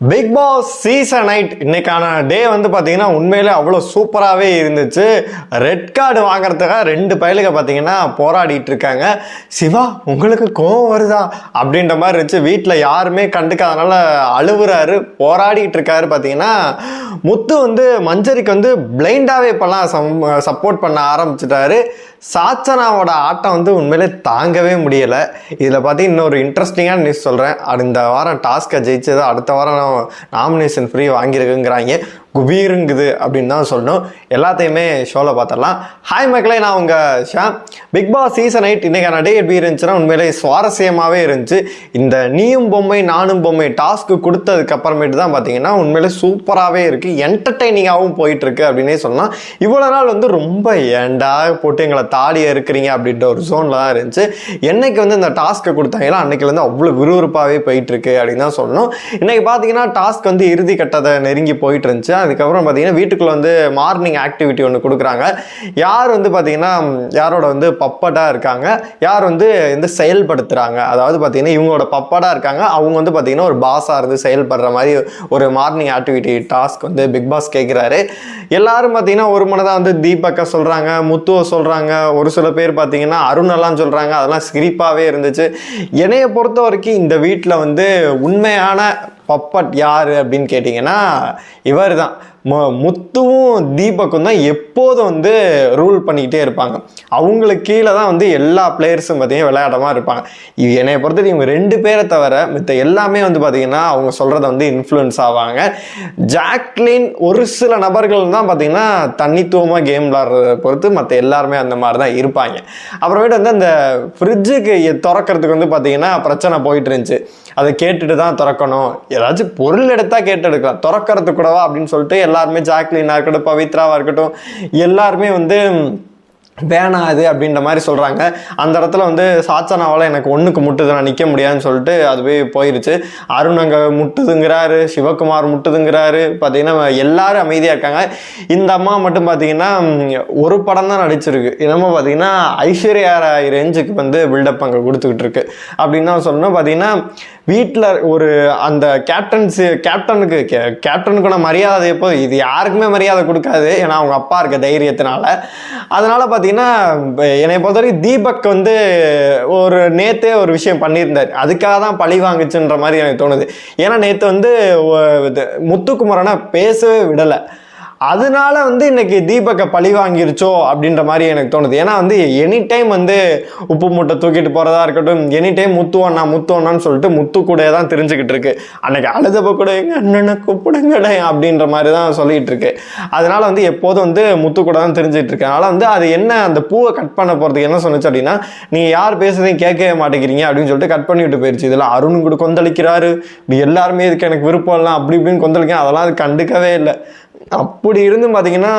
Big Boss season night இன்னைக்கான டே வந்து பார்த்தீங்கன்னா உண்மையிலே அவ்வளோ சூப்பராகவே இருந்துச்சு. ரெட் கார்டு வாங்குறதுக்காக ரெண்டு பயலுக பார்த்தீங்கன்னா போராடிட்டு இருக்காங்க. சிவா உங்களுக்கு கோவம் வருதா? அப்படின்ற மாதிரி இருந்துச்சு. வீட்டில் யாருமே கண்டுக்காதனால அழுவுறாரு போராடிட்டு இருக்காரு பார்த்தீங்கன்னா முத்து வந்து மஞ்சரிக்கு வந்து பிளைண்டாகவே இப்போல்லாம் சப்போர்ட் பண்ண ஆரம்பிச்சிட்டாரு. சாச்சனாவோட ஆட்டம் வந்து உண்மையிலே தாங்கவே முடியலை. இதில் பார்த்து இன்னொரு இன்ட்ரெஸ்டிங்கான நியூஸ் சொல்கிறேன் இந்த வாரம் டாஸ்க்கை ஜெயிச்சது அடுத்த வாரம் நாமினேஷன் ஃப்ரீ வாங்கியிருக்குங்கிறாங்க. குபீருங்குது அப்படின்னு தான் சொல்லணும். எல்லாத்தையுமே ஷோவில் பார்த்துடலாம். ஹாய் மக்களே நான் உங்கள் ஷா பிக் பாஸ் சீசன் எயிட் இன்றைக்கான டே எப்படி இருந்துச்சுன்னா உண்மையிலே சுவாரஸ்யமாகவே இருந்துச்சு. இந்த நீயும் பொம்மை நானும் பொம்மை டாஸ்க்கு கொடுத்ததுக்கு அப்புறமேட்டு தான் பார்த்தீங்கன்னா உண்மையிலே சூப்பராகவே இருக்குது என்டர்டைனிங்காகவும் போயிட்டுருக்கு அப்படின்னே சொல்லலாம். இவ்வளோ நாள் வந்து ரொம்ப ஏண்டா போட்டு எங்களை தாலியாக இருக்கிறீங்க அப்படின்ற ஒரு ஜோனில் தான் இருந்துச்சு. என்னைக்கு வந்து இந்த டாஸ்க்கை கொடுத்தாங்களோ அன்னைக்குலேருந்து அவ்வளோ விறுவிறுப்பாகவே போயிட்டுருக்கு அப்படின்னு தான் சொல்லணும். இன்றைக்கி பார்த்தீங்கன்னா டாஸ்க் வந்து இறுதி கட்டத்தை நெருங்கி போயிட்டு இருந்துச்சு அதுக்கப்புறம் பார்த்தீங்கன்னா வீட்டுக்குள்ளே வந்து மார்னிங் ஆக்டிவிட்டி ஒன்று கொடுக்குறாங்க. யார் வந்து பார்த்தீங்கன்னா யாரோட வந்து பப்பட்டாக இருக்காங்க யார் வந்து வந்து செயல்படுத்துகிறாங்க அதாவது பார்த்தீங்கன்னா இவங்களோட பப்படாக இருக்காங்க அவங்க வந்து பார்த்தீங்கன்னா ஒரு பாஸாக இருந்து செயல்படுற மாதிரி ஒரு மார்னிங் ஆக்டிவிட்டி டாஸ்க் வந்து பிக் பாஸ் கேட்குறாரு எல்லாரும் பார்த்தீங்கன்னா ஒரு மனதாக வந்து தீபக்கா சொல்கிறாங்க முத்துவை சொல்கிறாங்க ஒரு சில பேர் பார்த்தீங்கன்னா அருணெல்லாம் சொல்கிறாங்க அதெல்லாம் சிரிப்பாகவே இருந்துச்சு. என்னைய பொறுத்த வரைக்கும் இந்த வீட்டில் வந்து உண்மையான பப்பட் யார் அப்படின்னு கேட்டிங்கன்னா இவர் தான் முத்துவும் தீபக்கும் தான் எப்போதும் வந்து ரூல் பண்ணிக்கிட்டே இருப்பாங்க. அவங்களுக்கு கீழே தான் வந்து எல்லா பிளேயர்ஸும் பார்த்திங்கன்னா விளையாடமாக இருப்பாங்க. இது என்னை பொறுத்தவரைக்கும் இவங்க ரெண்டு பேரை தவிர மித்த எல்லாமே வந்து பார்த்திங்கன்னா அவங்க சொல்கிறத வந்து இன்ஃப்ளூயன்ஸ் ஆவாங்க. ஜாக்லின் ஒரு சில நபர்கள் தான் பார்த்தீங்கன்னா தனித்துவமாக கேம் விளாட்றத பொறுத்து மற்ற எல்லாருமே அந்த மாதிரி தான் இருப்பாங்க. அப்புறமேட்டு வந்து அந்த ஃப்ரிட்ஜுக்கு திறக்கிறதுக்கு வந்து பார்த்திங்கன்னா பிரச்சனை போயிட்டு இருந்துச்சு. அதை கேட்டுட்டு தான் திறக்கணும். ஏதாச்சும் பொருள் எடுத்தால் கேட்டு எடுக்கலாம் திறக்கிறது கூடவா அப்படின்னு சொல்லிட்டு எல்லாருமே ஜாக்லினாக இருக்கட்டும் பவித்ராவாக இருக்கட்டும் எல்லாருமே வந்து வேணாம் அது அப்படின்ற மாதிரி சொல்கிறாங்க அந்த இடத்துல வந்து சாச்சனாவால் எனக்கு ஒன்றுக்கு முட்டுது நான் நிற்க முடியாதுன்னு சொல்லிட்டு அதுவே போயிருச்சு. அருண் அங்கே முட்டுதுங்கிறாரு சிவகுமார் முட்டுதுங்கிறாரு. பார்த்திங்கன்னா எல்லாரும் அமைதியாக இருக்காங்க. இந்த அம்மா மட்டும் பார்த்தீங்கன்னா ஒரு படம் தான் நடிச்சிருக்கு. என்னமோ பார்த்தீங்கன்னா ஐஸ்வர்யா ராய் ரேஞ்சுக்கு வந்து பில்டப் அங்கே கொடுத்துக்கிட்டு இருக்கு. அப்படின்னு தான் சொல்லணும். பார்த்தீங்கன்னா வீட்டில் ஒரு அந்த கேப்டன்ஸு கேப்டனுக்கு கே கேப்டனுக்கான மரியாதை எப்போ இது யாருக்குமே மரியாதை கொடுக்காது. ஏன்னா அவங்க அப்பா இருக்க தைரியத்தினால. அதனால் பார்த்தீங்கன்னா பார்த்தீங்கன்னா என்னை பொறுத்தவரைக்கும் தீபக் வந்து ஒரு நேத்தே ஒரு விஷயம் பண்ணியிருந்தார். அதுக்காக தான் பழி வாங்குச்சுன்ற மாதிரி எனக்கு தோணுது. ஏன்னா நேற்று வந்து முத்துக்குமரனை பேசவே விடலை. அதனால வந்து இன்னைக்கு தீபக்கை பழி வாங்கிருச்சோ அப்படின்ற மாதிரி எனக்கு தோணுது. ஏன்னா வந்து எனி டைம் வந்து உப்பு மூட்டை தூக்கிட்டு போகிறதா இருக்கட்டும் எனி டைம் முத்துவண்ணா முத்துவண்ணான்னு சொல்லிட்டு முத்து கூட தான் தெரிஞ்சுக்கிட்டு இருக்கு. அன்னைக்கு அழுதப்ப கூட எங்க அண்ணனை கூப்பிடுங்கடே அப்படின்ற மாதிரி தான் சொல்லிட்டு இருக்கு. அதனால வந்து எப்போதும் வந்து முத்து கூட தான் தெரிஞ்சுட்டு இருக்கு. அதனால வந்து அது என்ன அந்த பூவை கட் பண்ண போகிறதுக்கு என்ன சொன்னச்சு அப்படின்னா நீங்கள் யார் பேசுறதையும் கேட்கவே மாட்டேங்கிறீங்க அப்படின்னு சொல்லிட்டு கட் பண்ணிவிட்டு போயிடுச்சு இதில் அருண் கூட கொந்தளிக்கிறாரு. இப்படி எல்லாருமே இதுக்கு எனக்கு விருப்பம் இல்லை அப்படி இப்படின்னு கொந்தளிக்க அதெல்லாம் அது கண்டுக்கவே இல்லை. அப்படி இருந்து பார்த்தீங்கன்னா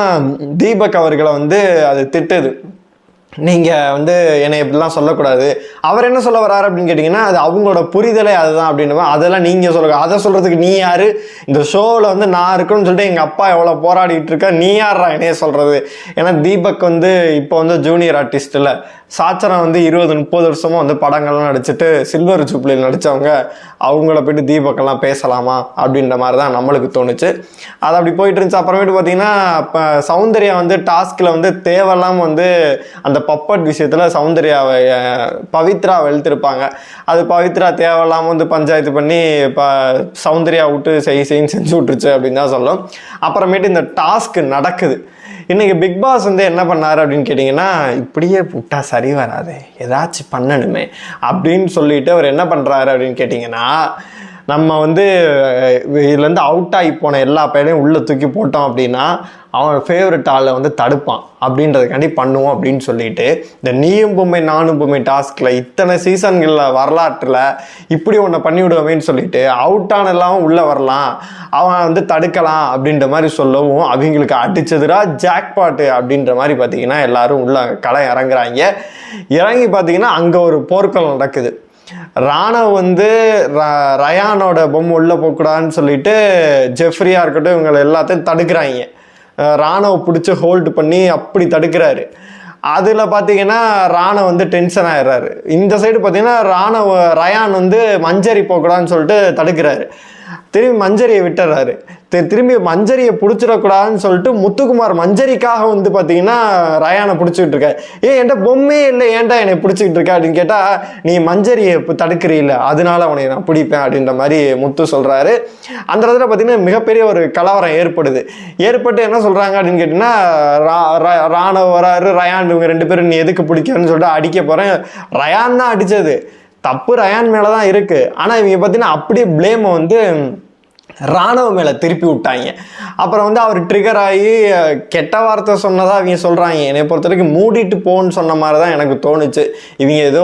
தீபக் அவர்களை வந்து அது திட்டுது. நீங்கள் வந்து என்னை இப்படிலாம் சொல்லக்கூடாது. அவர் என்ன சொல்ல வராரு அப்படின்னு கேட்டிங்கன்னா அது அவங்களோட புரிதலே அதுதான் அப்படின்னு அதெல்லாம் நீங்கள் சொல்லுங்க. அதை சொல்கிறதுக்கு நீ யார்? இந்த ஷோவில் வந்து நான் இருக்குன்னு சொல்லிட்டு எங்கள் அப்பா எவ்வளோ போராடிட்டு இருக்கா நீ யாரா என்னைய சொல்கிறது ஏன்னா தீபக் வந்து இப்போ வந்து ஜூனியர் ஆர்டிஸ்ட்டில் இல்லை சாச்சரம் வந்து இருபது முப்பது வருஷமாக வந்து படங்கள்லாம் நடிச்சுட்டு சில்வர் ஜூப்ளியில் நடித்தவங்க அவங்கள போயிட்டு தீபக்கெல்லாம் பேசலாமா அப்படின்ற மாதிரி தான் நம்மளுக்கு தோணுச்சு. அது அப்படி போயிட்டு இருந்துச்சு. அப்புறமேட்டு பார்த்தீங்கன்னா இப்போ சௌந்தர்யா வந்து டாஸ்கில் வந்து தேவையில்லாமல் வந்து அந்த பப்பட் விஷயத்தில் சௌந்தர்யாவை பவித்ரா வெளுத்திருப்பாங்க. அது பவித்ரா தேவையில்லாமல் வந்து பஞ்சாயத்து பண்ணி இப்போ சௌந்தர்யா விட்டு செய் செய்ன்னு செஞ்சு விட்டுருச்சு அப்படின்னு தான் சொல்லும். அப்புறமேட்டு இந்த டாஸ்க் நடக்குது. இன்றைக்கி பிக் பாஸ் வந்து என்ன பண்ணார் அப்படின்னு கேட்டிங்கன்னா இப்படியே விட்டா சரி வராது. ஏதாச்சும் பண்ணணுமே. அப்படின்னு சொல்லிட்டு அவர் என்ன பண்ணுறாரு அப்படின்னு கேட்டிங்கன்னா நம்ம வந்து இதுலேருந்து அவுட் ஆகி போன எல்லா பேரையும் உள்ளே தூக்கி போட்டோம் அப்படின்னா அவன் ஃபேவரட் ஆளை வந்து தடுப்பான். அப்படின்றதுக்காண்டி பண்ணுவோம் அப்படின்னு சொல்லிட்டு இந்த நீயும் பொம்மை நானும் பொம்மை டாஸ்கில் இத்தனை சீசன்களில் வரலாற்றில் இப்படி ஒன்றை பண்ணி விடுவோமேன்னு சொல்லிட்டு அவுட் ஆனெல்லாம் உள்ளே வரலாம் அவன் வந்து தடுக்கலாம் அப்படின்ற மாதிரி சொல்லவும் அவங்களுக்கு அடிச்சதுரா ஜாக்பாட்டு அப்படின்ற மாதிரி பார்த்தீங்கன்னா எல்லாரும் உள்ள களை இறங்குறாங்க. இறங்கி பார்த்தீங்கன்னா அங்கே ஒரு போர்க்களம் நடக்குது. ராணா வந்து ரயானோட பொம்மை உள்ளே போகக்கூடாதுன்னு சொல்லிட்டு ஜெஃப்ரியாக இருக்கட்டும் இவங்களை எல்லாத்தையும் தடுக்கிறாங்க. ராணவ பிடிச்சி ஹோல்டு பண்ணி அப்படி தடுக்கிறாரு. அதில் பார்த்தீங்கன்னா ராணவ் வந்து டென்ஷன் ஆயிடுறாரு. இந்த சைடு பார்த்தீங்கன்னா ராணவ ரயான் வந்து மஞ்சரி போகக்கூடாதுன்னு சொல்லிட்டு தடுக்கிறாரு. திரும்பி மஞ்சரியை விட்டுறாரு. திரும்பி மஞ்சரியை பிடிச்சிடக்கூடாதுன்னு சொல்லிட்டு முத்துக்குமார் மஞ்சரிக்காக வந்து பார்த்தீங்கன்னா ரயானை பிடிச்சிக்கிட்டு இருக்க ஏன் என்கிட்ட பொம்மையே இல்லை. ஏன்டா என்னை பிடிச்சிக்கிட்டு இருக்க அப்படின்னு கேட்டால் நீ மஞ்சரியை இப்போ தடுக்கிறீல்ல. அதனால அவனை நான் பிடிப்பேன். அப்படின்ற மாதிரி முத்து சொல்கிறாரு அந்த இடத்துல பார்த்தீங்கன்னா மிகப்பெரிய ஒரு கலவரம் ஏற்படுது. ஏற்பட்டு என்ன சொல்கிறாங்க அப்படின்னு கேட்டிங்கன்னா ரா- ரா- வராரு. ரயான் இவங்க ரெண்டு பேரும் நீ எதுக்கு பிடிக்கன்னு சொல்லிட்டு அடிக்க போகிறேன் ரயான் தான் அடித்தது தப்பு ரயான் மேலே தான் இருக்குது ஆனால் இவங்க பார்த்தீங்கன்னா அப்படியே ப்ளேமை வந்து ராணுவ மேலே திருப்பி விட்டாங்க. அப்புறம் வந்து அவர் ட்ரிகர் ஆகி கெட்ட வார்த்தை சொன்னதாக அவங்க சொல்கிறாங்க என்னை பொறுத்த வரைக்கும் மூடிட்டு போன்னு சொன்ன மாதிரி தான் எனக்கு தோணுச்சு. இவங்க ஏதோ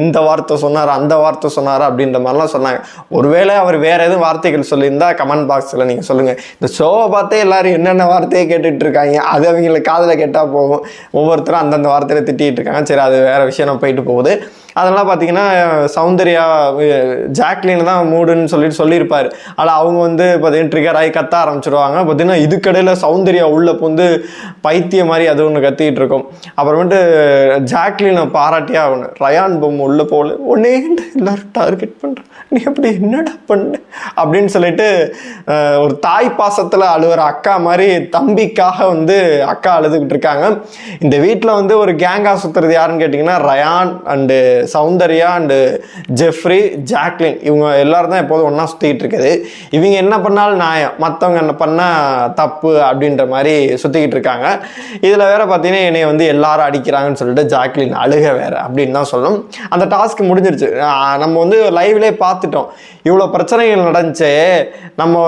இந்த வார்த்தை சொன்னார் அந்த வார்த்தை சொன்னார் அப்படின்ற மாதிரிலாம் சொன்னாங்க. ஒருவேளை அவர் வேறு எதுவும் வார்த்தைகள் சொல்லியிருந்தா கமெண்ட் பாக்ஸில் நீங்கள் சொல்லுங்கள் இந்த ஷோவை பார்த்தே எல்லோரும் என்னென்ன வார்த்தையை கேட்டுட்டு இருக்காங்க அது அவங்களுக்கு காதில் கெட்டால் போகும் ஒவ்வொருத்தரும் அந்தந்த வார்த்தையில திட்டிகிட்டு இருக்காங்க. சரி அது வேறு விஷயம் போயிட்டு போகுது. அதெல்லாம் பார்த்தீங்கன்னா சௌந்தர்யா ஜாக்லின் தான் மூடுன்னு சொல்லிட்டு சொல்லியிருப்பார். ஆனால் அவங்க வந்து பார்த்தீங்கன்னா ட்ரிகர் ஆகி கத்த ஆரம்பிச்சிருவாங்க. பார்த்தீங்கன்னா இதுக்கடையில் சௌந்தர்யா உள்ள புந்து பைத்திய மாதிரி அது ஒன்று கத்திக்கிட்டு இருக்கும். அப்புறமேட்டு ஜாக்லினை பாராட்டியே ஆகணும். ரயான் பொம்மை உள்ள போகல. உடனே எல்லாரும் டார்கெட் பண்ணுறேன் நீ அப்படி என்னடா பண்ண? அப்படின்னு சொல்லிட்டு ஒரு தாய் பாசத்தில் அழுகிற அக்கா மாதிரி தம்பிக்காக வந்து அக்கா அழுதுகிட்டு இருக்காங்க. இந்த வீட்டில் வந்து ஒரு கேங்கா சுற்றுறது யாருன்னு கேட்டிங்கன்னா Rayan and Soundarya and Jeffrey Jacqueline இவங்க எல்லாரும் தான் எப்போதும் ஒன்றா சுற்றிக்கிட்டு இருக்குது. இவங்க என்ன பண்ணாலும் நியாயம். மற்றவங்க என்ன பண்ணால் தப்பு அப்படின்ற மாதிரி சுற்றிக்கிட்டு இருக்காங்க. இதில் வேற பார்த்தீங்கன்னா என்னை வந்து எல்லாரும் அடிக்கிறாங்கன்னு சொல்லிட்டு ஜாக்லின் அழுக வேற அப்படின்னு தான் சொல்லணும். அந்த டாஸ்க் முடிஞ்சிருச்சு. நம்ம வந்து லைவ்லேயே பார்த்துட்டோம். இவ்வளோ பிரச்சனைகள் நடந்துச்சு நம்ம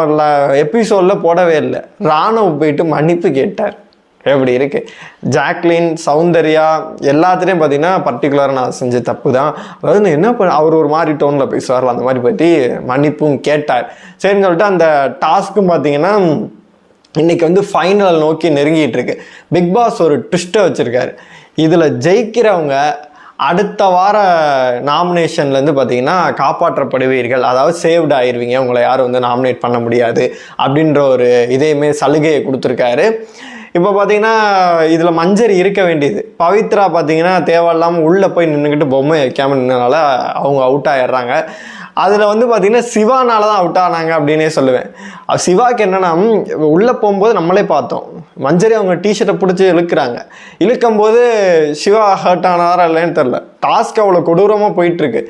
எபிசோடில் போடவே இல்லை. ராணுவ போயிட்டு மன்னிப்பு கேட்டார். எப்படி இருக்கு? ஜாக்லின் சௌந்தர்யா எல்லாத்துலேயும் பார்த்தீங்கன்னா பர்டிகுலராக நான் செஞ்ச தப்பு தான் அதாவது நான் என்ன பண்ண அவர் ஒரு மாதிரி டோனில் பேசுவார் அந்த மாதிரி பற்றி மன்னிப்பும் கேட்டார். சரின்னு சொல்லிட்டு அந்த டாஸ்க்கும் பார்த்தீங்கன்னா இன்னைக்கு வந்து ஃபைனல் நோக்கி நெருங்கிட்டு இருக்கு. பிக் பாஸ் ஒரு ட்விஸ்ட்டை வச்சுருக்காரு. இதில் ஜெயிக்கிறவங்க அடுத்த வார நாமினேஷன்லேருந்து பார்த்தீங்கன்னா காப்பாற்றப்படுவீர்கள். அதாவது சேவ்டு ஆயிடுவீங்க உங்களை யாரும் வந்து நாமினேட் பண்ண முடியாது. அப்படின்ற ஒரு இதையுமே சலுகையை கொடுத்துருக்காரு. இப்போ பார்த்தீங்கன்னா இதில் மஞ்சரி இருக்க வேண்டியது. பவித்ரா பார்த்தீங்கன்னா தேவையில்லாமல் உள்ளே போய் நின்றுக்கிட்டு பொம்மை வைக்காமல் நின்றனால அவங்க அவுட் ஆகிடுறாங்க அதில் வந்து பார்த்திங்கன்னா சிவானால தான் அவுட் ஆனாங்க அப்படின்னே சொல்லுவேன். சிவாக்கு என்னென்னா உள்ளே போகும்போது நம்மளே பார்த்தோம். மஞ்சரி அவங்க டிஷர்ட்டை பிடிச்சி இழுக்கிறாங்க. இழுக்கும்போது சிவா ஹர்ட் ஆனாரா இல்லைன்னு தெரில டாஸ்க் அவ்வளோ கொடூரமாக போயிட்டுருக்கு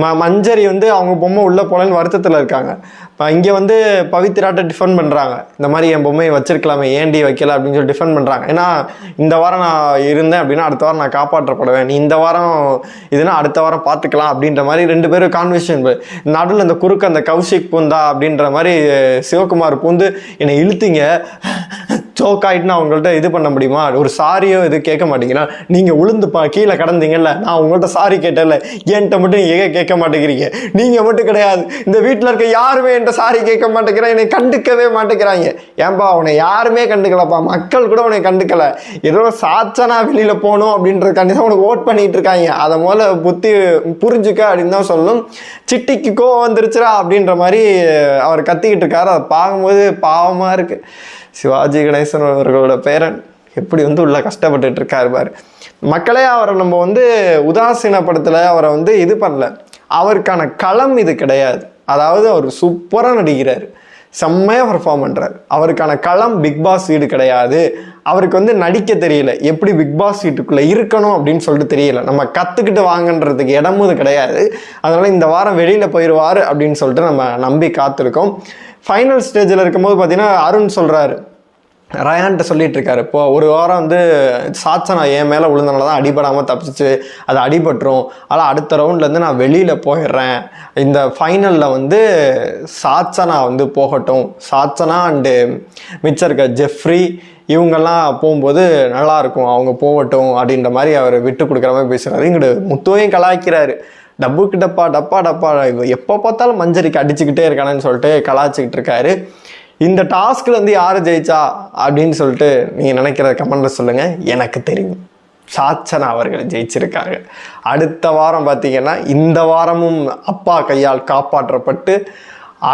ம மஞ்சரி வந்து அவங்க பொம்மை உள்ளே போகலன்னு வருத்தத்தில் இருக்காங்க. இப்போ இங்கே வந்து பவித்ராட்ட டிஃபெண்ட் பண்ணுறாங்க இந்த மாதிரி என் பொம்மையை வச்சிருக்கலாமே ஏன்டி வைக்கல அப்படின்னு சொல்லி டிஃபெண்ட் பண்ணுறாங்க ஏன்னா இந்த வாரம் நான் இருந்தேன் அப்படின்னா அடுத்த வாரம் நான் காப்பாற்றப்படுவேன். நீ இந்த வாரம் இதுனா அடுத்த வாரம் பார்த்துக்கலாம் அப்படின்ற மாதிரி ரெண்டு பேரும் கான்வர்சேஷன் நடுவில் இந்த குறுக்கு அந்த கௌஷிக் பூந்தா அப்படின்ற மாதிரி சிவகுமார் பூந்து என்னை இழுத்தீங்க. சோக் ஆயிட்டுனா அவங்கள்ட்ட இது பண்ண முடியுமா? ஒரு சாரியோ இது கேட்க மாட்டீங்கன்னா நீங்கள் உளுந்து பா கீழே கடந்தீங்கல்ல நான் உங்கள்கிட்ட சாரி கேட்டல என்கிட்ட மட்டும் ஏன் கேட்க மாட்டேங்கிறீங்க? நீங்கள் மட்டும் கிடையாது. இந்த வீட்டில் இருக்க யாருமே என்கிட்ட சாரி கேட்க மாட்டேங்கிறா என்னை கண்டுக்கவே மாட்டேங்கிறாங்க. ஏன்பா அவனை யாருமே கண்டுக்கலப்பா? மக்கள் கூட உன்னை கண்டுக்கலை. ஏதோ சாச்சனா வெளியில் போகணும் அப்படின்றதுக்காண்டி தான் உனக்கு ஓட் பண்ணிட்டு இருக்காங்க. அதை முதல்ல புத்தி புரிஞ்சுக்க அப்படின்னு தான் சொல்லணும் சிட்டிக்கு கோவம் வந்துருச்சுடா அப்படின்ற மாதிரி அவர் கத்திக்கிட்டு இருக்காரு. அதை பார்க்கும்போது பாவமாக இருக்குது சிவாஜி கணேசன் அவர்களோட பேரன் எப்படி வந்து உள்ள கஷ்டப்பட்டுட்டு இருக்காரு பாரு. மக்களே அவரை நம்ம வந்து உதாசீனப்படுத்தல அவரை வந்து இது பண்ணல. அவருக்கான களம் இது கிடையாது. அதாவது அவர் சூப்பராக நடிக்கிறார். செம்மையாக பர்ஃபார்ம் பண்ணுறாரு அவருக்கான களம் பிக் பாஸ் வீடு கிடையாது. அவருக்கு வந்து நடிக்க தெரியல. எப்படி பிக் பாஸ் வீட்டுக்குள்ளே இருக்கணும் அப்படின்னு சொல்லிட்டு தெரியல. நம்ம கற்றுக்கிட்டு வாங்கன்றதுக்கு இடமும் இது கிடையாது. அதனால் இந்த வாரம் வெளியில் போயிடுவார் அப்படின்னு சொல்லிட்டு நம்ம நம்பி காத்திருக்கோம். ஃபைனல் ஸ்டேஜில் இருக்கும்போது பார்த்தீங்கன்னா அருண் சொல்கிறாரு ரயான்ட்ட சொல்லிட்டு இருக்காரு இப்போ ஒரு வாரம் வந்து சாட்சனா என் மேலே விழுந்தனால தான் அடிபடாமல் தப்பிச்சு அது அடிபட்டுரும். ஆனால் அடுத்த ரவுண்ட்லேருந்து நான் வெளியில் போயிடுறேன். இந்த ஃபைனலில் வந்து சாட்சனா வந்து போகட்டும். சாட்சனா அண்டு மிச்சம் இருக்க ஜெஃப்ரி இவங்கெல்லாம் போகும்போது நல்லா இருக்கும். அவங்க போகட்டும் அப்படின்ற மாதிரி அவர் விட்டு கொடுக்குற மாதிரி பேசுகிறாரு இங்கிட்டு முத்துவையும் கலாய்க்கிறாரு. டப்புக்கு டப்பா டப்பா டப்பா எப்போ பார்த்தாலும் மஞ்சரிக்கு அடிச்சுக்கிட்டே இருக்கானேன்னு சொல்லிட்டு கலாச்சிக்கிட்டு இருக்காரு. இந்த டாஸ்க்லேருந்து யார் ஜெயிச்சா அப்படின்னு சொல்லிட்டு நீங்கள் நினைக்கிற கமெண்டில் சொல்லுங்கள் எனக்கு தெரியும். சாச்சனா அவர்கள் ஜெயிச்சிருக்காங்க அடுத்த வாரம் பார்த்தீங்கன்னா இந்த வாரமும் அப்பா கையால் காப்பாற்றப்பட்டு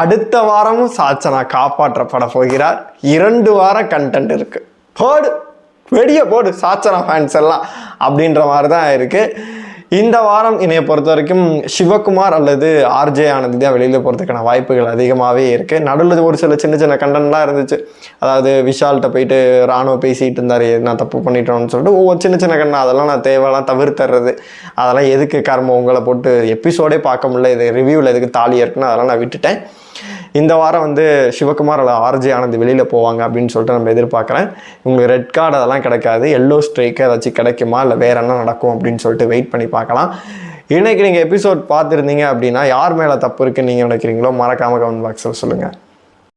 அடுத்த வாரமும் சாச்சனா காப்பாற்றப்பட போகிறார். இரண்டு வார கண்டென்ட் இருக்குது போடு. வெடிய போடு சாச்சனா ஃபேன்ஸ் எல்லாம். அப்படின்ற மாதிரி தான் இருக்குது இந்த வாரம் என்னைய பொறுத்த வரைக்கும் சிவகுமார் அல்லது ஆர்ஜே ஆனந்த் தான் வெளியில் போகிறதுக்கான வாய்ப்புகள் அதிகமாகவே இருக்குது நடுவில் ஒரு சில சின்ன சின்ன கண்டென்ட்லாம் இருந்துச்சு. அதாவது விஷால்கிட்ட போயிட்டு ராணுவ பேசிகிட்டு இருந்தார் நான் தப்பு பண்ணிட்டோம்னு சொல்லிட்டு ஒவ்வொரு சின்ன சின்ன கண்ணா அதெல்லாம் நான் தேவையெல்லாம் தவிர்த்துறது. அதெல்லாம் எதுக்கு கர்மம்? உங்களை போட்டு எபிசோடே பார்க்க முடியல இது ரிவ்யூவில் எதுக்கு தாலி இருக்குன்னு அதெல்லாம் நான் விட்டுட்டேன். இந்த வாரம் வந்து சிவகுமார் அல்ல ஆர்ஜே ஆனந்த் வெளியில் போவாங்க அப்படின்னு சொல்லிட்டு நம்ம எதிர்பார்க்குறேன். உங்களுக்கு ரெட் கார்டு அதெல்லாம் கிடைக்காது. எல்லோ ஸ்ட்ரைக்கு ஏதாச்சும் கிடைக்குமா? இல்லை வேற என்ன நடக்கும் அப்படின்னு சொல்லிட்டு வெயிட் பண்ணி பார்க்கலாம். இன்றைக்கி நீங்கள் எபிசோட் பார்த்துருந்தீங்க அப்படின்னா யார் மேலே தப்பு இருக்குன்னு நீங்கள் நினைக்கிறீங்களோ மறக்காமல் கமெண்ட் பாக்ஸில் சொல்லுங்கள்